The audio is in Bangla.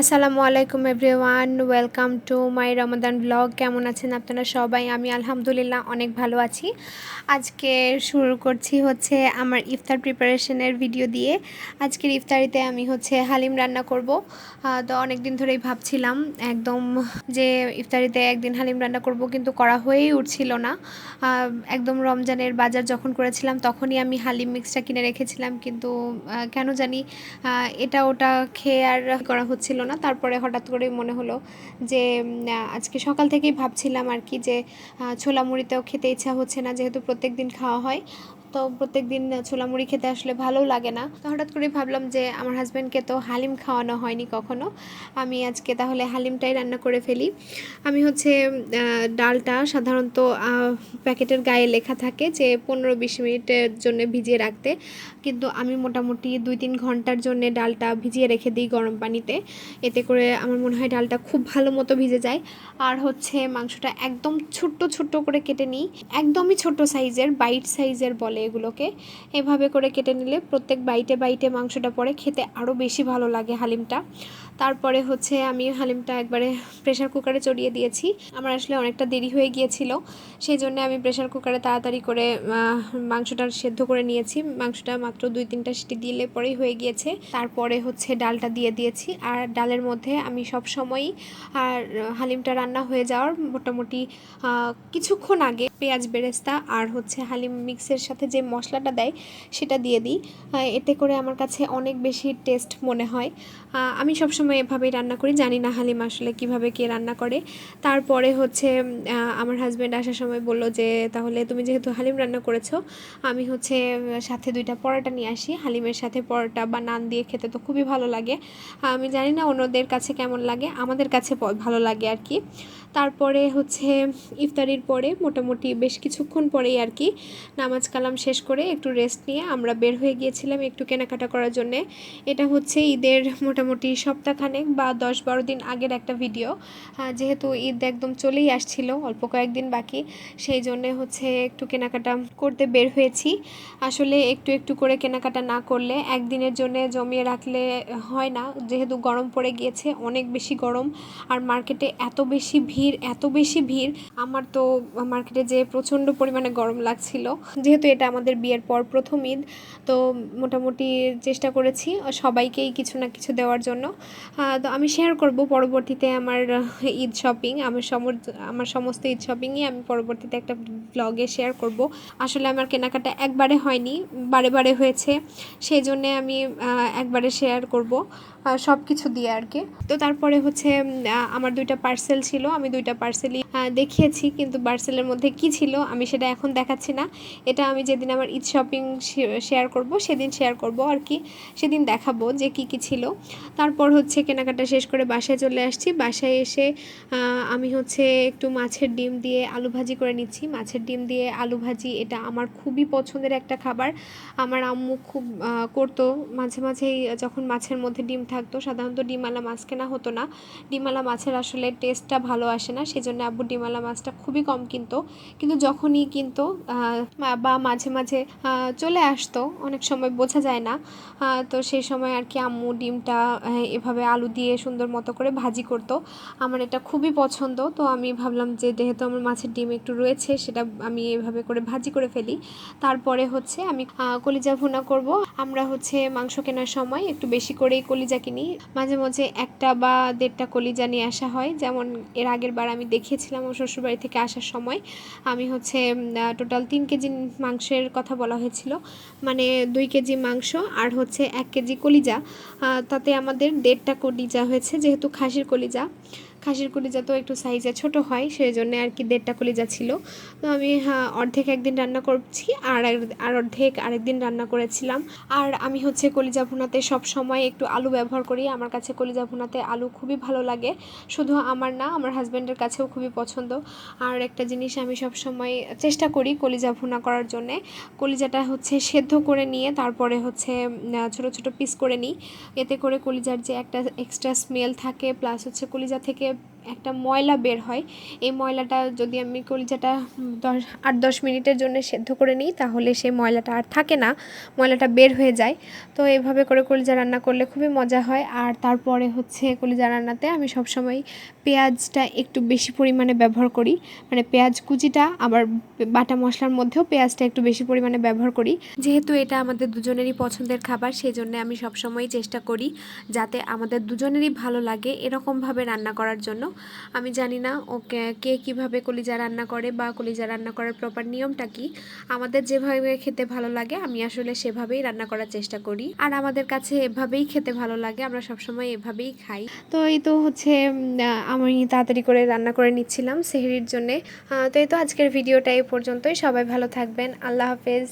আসসালামু আলাইকুম everyone, welcome to my Ramadan blog. কেমন আছেন আপনারা সবাই? আমি আলহামদুলিল্লাহ অনেক ভালো আছি। আজকে শুরু করছি হচ্ছে আমার ইফতার প্রিপারেশনের ভিডিও দিয়ে। আজকের ইফতারিতে আমি হচ্ছে হালিম রান্না করব। তো অনেক দিন ধরেই ভাবছিলাম একদম যে ইফতারিতে একদিন হালিম রান্না করব, কিন্তু করা হয়েই উঠছিল না। একদম রমজানের বাজার যখন করেছিলাম, তখনই আমি হালিম মিক্সটা কিনে রেখেছিলাম। কিন্তু কেন জানি এটা ওটা খেয়ে আর করা হচ্ছিল না, তারপরে হঠাৎ করে মনে হলো যে আজকে সকাল থেকেই ভাবছিলাম আর কি যে ছোলা মুড়িতেও খেতে ইচ্ছা হচ্ছে না, যেহেতু প্রত্যেক দিন খাওয়া হয়। তো প্রত্যেক দিন ছোলা মুড়ি খেতে আসলে ভালোও লাগে না। তো হঠাৎ করে ভাবলাম যে আমার হাজব্যান্ডকে তো হালিম খাওয়ানো হয়নি কখনো। আমি আজকে তাহলে হালিমটাই রান্না করে ফেলি। আমি হচ্ছে ডালটা সাধারণত প্যাকেটের গায়ে লেখা থাকে যে পনেরো বিশ মিনিটের জন্য ভিজিয়ে রাখতে। কিন্তু আমি মোটামুটি দুই তিন ঘণ্টার জন্য ডালটা ভিজিয়ে রেখে দিই গরম পানিতে। এতে করে আমার মনে হয় ডালটা খুব ভালো মতো ভিজে যায়। আর হচ্ছে মাংসটা একদম ছোট্ট ছোট্ট করে কেটে নিই। একদমই ছোট সাইজের বাইট সাইজের বলে। এগুলোকে এভাবে করে কেটে নিলে প্রত্যেক বাইটে বাইটে মাংসটা পরে খেতে আরও বেশি ভালো লাগে হালিমটা। তারপরে হচ্ছে আমি হালিমটা একবারে প্রেশার কুকারে চড়িয়ে দিয়েছি। আমার আসলে অনেকটা দেরি হয়ে গিয়েছিল সেই জন্য আমি প্রেশার কুকারে তাড়াতাড়ি করে মাংসটা সেদ্ধ করে নিয়েছি। মাংসটা মাত্র দুই তিনটা সিটি দিলে পরেই হয়ে গিয়েছে। তারপরে হচ্ছে ডালটা দিয়ে দিয়েছি। আর ডালের মধ্যে আমি সব সময়ই আর হালিমটা রান্না হয়ে যাওয়ার মোটামুটি কিছুক্ষণ আগে পেঁয়াজ বেরেস্তা আর হচ্ছে হালিম মিক্সের সাথে যে মশলাটা দেয় সেটা দিয়ে দিই। এতে করে আমার কাছে অনেক বেশি টেস্ট মনে হয়। আমি সবসময় এভাবেই রান্না করি, জানি না হালিম আসলে কীভাবে কে রান্না করে। তারপরে হচ্ছে আমার হাজব্যান্ড আসার সময় বলল যে, তাহলে তুমি যেহেতু হালিম রান্না করেছ, আমি হচ্ছে, সাথে দুইটা পরোটা নিয়ে আসি। হালিমের সাথে পরোটা বা নান দিয়ে খেতে তো খুবই ভালো লাগে। আমি জানি না অন্যদের কাছে কেমন লাগে, আমাদের কাছে ভালো লাগে আর কি। তারপরে হচ্ছে ইফতারির পরে মোটামুটি বেশ কিছুক্ষণ পরেই আর কি নামাজ কালাম শেষ করে একটু রেস্ট নিয়ে আমরা বের হয়ে গিয়েছিলাম একটু কেনাকাটা করার জন্যে। এটা হচ্ছে ঈদের মোটামুটি সপ্তাহখানেক বা দশ বারো দিন আগের একটা ভিডিও যেহেতু ঈদ একদম চলেই আসছিল, অল্প কয়েকদিন বাকি, সেই জন্যে হচ্ছে একটু কেনাকাটা করতে বের হয়েছি। আসলে একটু একটু করে কেনাকাটা না করলে একদিনের জন্য জমিয়ে রাখলে হয় না। যেহেতু গরম পড়ে গিয়েছে, অনেক বেশি গরম। আর মার্কেটে এত বেশি ভিড় এত বেশি ভিড়, আমার তো মার্কেটে যে প্রচণ্ড পরিমাণে গরম লাগছিল। যেহেতু এটা আমাদের বিয়ের পর প্রথম ঈদ, তো মোটামুটি চেষ্টা করেছি সবাইকেই কিছু না কিছু দেওয়ার জন্য। তো আমি শেয়ার করব পরবর্তীতে আমার ঈদ শপিং আমার সমর, আমার সমস্ত ঈদ শপিংই আমি পরবর্তীতে একটা ব্লগে শেয়ার করব। আসলে আমার কেনাকাটা একবারে হয়নি, বারে বারে হয়েছে সেই জন্যে আমি একবারে শেয়ার করব। সব কিছু দিয়ে আর কি তো তারপরে হচ্ছে আমার দুইটা পার্সেল ছিল, আমি দুইটা পার্সেলই দেখিয়েছি, কিন্তু পার্সেলের মধ্যে কি ছিল আমি সেটা এখন দেখাচ্ছি না। এটা আমি যেদিন আমার ঈদ শপিং শেয়ার করব, সেদিন শেয়ার করব আর কি সেদিন দেখাবো যে কি কি ছিল। তারপর হচ্ছে কেনাকাটা শেষ করে বাসায় চলে আসছি। বাসায় এসে আমি হচ্ছে একটু মাছের ডিম দিয়ে আলু ভাজি করে নিচ্ছি। মাছের ডিম দিয়ে আলু ভাজি, এটা আমার খুবই পছন্দের একটা খাবার। আমার আম্মু খুব করতো মাঝে মাঝেই যখন মাছের মধ্যে ডিম থাকতো সাধারণত ডিমালা মাছ কেনা হতো না। ডিমালা মাছের আসলে টেস্টটা ভালো আসে না সেই জন্য আব্বু ডিমালা মাছটা খুবই কম কিনতো। কিন্তু যখনই কিনতো বা মাঝে মাঝে চলে আসতো, অনেক সময় বোঝা যায় না। তো সেই সময় আর কি আম্মু ডিমটা এভাবে আলু দিয়ে সুন্দর মতো করে ভাজি করতো। আমার এটা খুবই পছন্দ, তো আমি ভাবলাম যে যেহেতু আমার মাছের ডিম একটু রয়েছে, সেটা আমি এভাবে করে ভাজি করে ফেলি। তারপরে হচ্ছে আমি কলিজা ভুনা করব। আমরা হচ্ছে মাংস কেনার সময় একটু বেশি করেই কলিজা কিনি মাঝে মাঝে একটা বা দেড়টা কলিজা নিয়ে আসা হয়। যেমন এর আগের বার আমি দেখিয়েছিলাম ও শ্বশুরবাড়ি থেকে আসার সময়। আমি হচ্ছে টোটাল তিন কেজি মাংসের কথা বলা হয়েছিল। মানে দুই কেজি মাংস আর হচ্ছে এক কেজি কলিজা। তাতে আমাদের দেড়টা কলিজা হয়েছে, যেহেতু খাসির কলিজা। খাসির কলিজা তো একটু সাইজে ছোট হয় সেই জন্য আর কি দেড়টা কলিজা ছিল। তো আমি হ্যাঁ, অর্ধেক একদিন রান্না করছি আর আর অর্ধেক আরেকদিন রান্না করেছিলাম। আর আমি হচ্ছে কলিজা ভুনাতে সব সময় একটু আলু ব্যবহার করি। আমার কাছে কলিজা ভুনাতে আলু খুবই ভালো লাগে। শুধু আমার না আমার হাজব্যান্ডের কাছেও খুবই পছন্দ। আর একটা জিনিস আমি সব সময় চেষ্টা করি কলিজা ভুনা করার জন্যে। কলিজাটা হচ্ছে সেদ্ধ করে নিয়ে তারপরে হচ্ছে ছোট ছোট পিস করে নিই। এতে করে কলিজার যে একটা এক্সট্রা স্মেল থাকে প্লাস হচ্ছে কলিজা থেকে যে একটা ময়লা বের হয়। এই ময়লাটা যদি আমি কলিজাটা দশ, আট, দশ মিনিটের জন্য সেদ্ধ করে নিই, তাহলে সেই ময়লাটা আর থাকে না। ময়লাটা বের হয়ে যায়। তো এভাবে করে কলিজা রান্না করলে খুবই মজা হয়। আর তারপরে হচ্ছে কলিজা রান্নাতে আমি সবসময় পেঁয়াজটা একটু বেশি পরিমাণে ব্যবহার করি। মানে পেঁয়াজ কুচিটা, আবার বাটা মশলার মধ্যেও পেঁয়াজটা একটু বেশি পরিমাণে ব্যবহার করি। যেহেতু এটা আমাদের দুজনেরই পছন্দের খাবার সেই জন্য আমি সবসময়ই চেষ্টা করি যাতে আমাদের দুজনেরই ভালো লাগে এরকমভাবে রান্না করার জন্য। আমি জানি না, ওকে, কে কীভাবে কলিজা রান্না করে বা কলিজা রান্না করার প্রপার নিয়মটা কি? আমাদের যেভাবে খেতে ভালো লাগে, আমি আসলে সেভাবেই রান্না করার চেষ্টা করি। আর আমাদের কাছে এভাবেই খেতে ভালো লাগে, আমরা সবসময় এভাবেই খাই। তো এই তো হচ্ছে আমি তাড়াতাড়ি করে রান্না করে নিচ্ছিলাম সেহরির জন্যে। তো এই তো আজকের ভিডিওটা এই পর্যন্তই, সবাই ভালো থাকবেন, আল্লাহ হাফেজ।